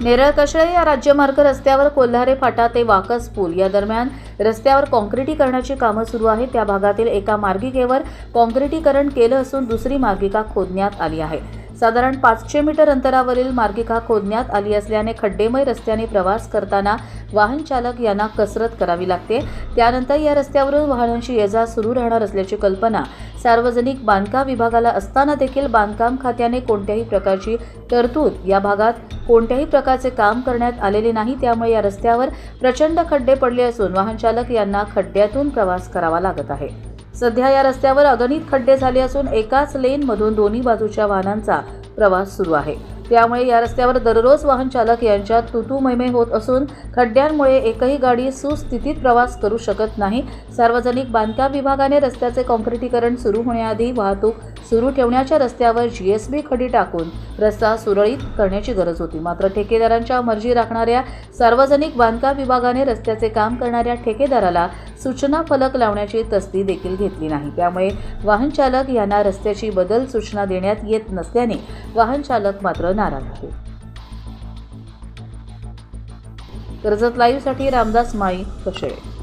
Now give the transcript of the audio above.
नेरळ कशळे या राज्यमार्ग रस्त्यावर कोल्हारे फाटा ते वाकस पूल. या दरम्यान रस्त्यावर काँक्रिटीकरणाची कामं सुरू आहेत. त्या भागातील एका मार्गिकेवर काँक्रिटीकरण केलं असून दुसरी मार्गिका खोदण्यात आली आहे. साधारण पाचशे मीटर अंतरावरील मार्गिका खोदण्यात आली असल्याने खड्डेमय रस्त्याने प्रवास करताना वाहन चालक यांना कसरत करावी लागते. त्यानंतर या रस्त्यावरून वाहनांची ये जा सुरू राहणार असल्याची कल्पना सार्वजनिक बांधकाम विभागाला असताना देखील बांधकाम खात्याने कोणत्याही प्रकारची तरतूद या भागात कोणत्याही प्रकारचे काम करण्यात आलेले नाही. त्यामुळे या रस्त्यावर प्रचंड खड्डे पडले असून वाहन चालक यांना खड्ड्यातून प्रवास करावा लागत आहे. सध्या या रस्त्यावर अगणित खड्डे झाले असून एकाच लेनमधून दोन्ही बाजूच्या वाहनांचा प्रवास सुरू आहे. त्यामुळे या रस्त्यावर दररोज वाहन चालक यांच्यात तुतू होत असून खड्ड्यांमुळे एकही गाडी सुस्थितीत प्रवास करू शकत नाही. सार्वजनिक बांधकाम विभागाने रस्त्याचे काँक्रिटीकरण सुरू होण्याआधी वाहतूक सुरू ठेवण्याच्या रस्त्यावर जीएसबी खडी टाकून रस्ता सुरळीत करण्याची गरज होती. मात्र ठेकेदारांच्या मर्जी राखणाऱ्या सार्वजनिक बांधकाम विभागाने रस्त्याचे काम करणाऱ्या ठेकेदाराला सूचना फलक लावण्याची तस्ती देखील घेतली नाही. त्यामुळे वाहन चालक यांना रस्त्याची बदल सूचना देण्यात येत नसल्याने वाहन चालक मात्र नाराज आहे. कर्जत लाईव्हसाठी रामदास माई कशे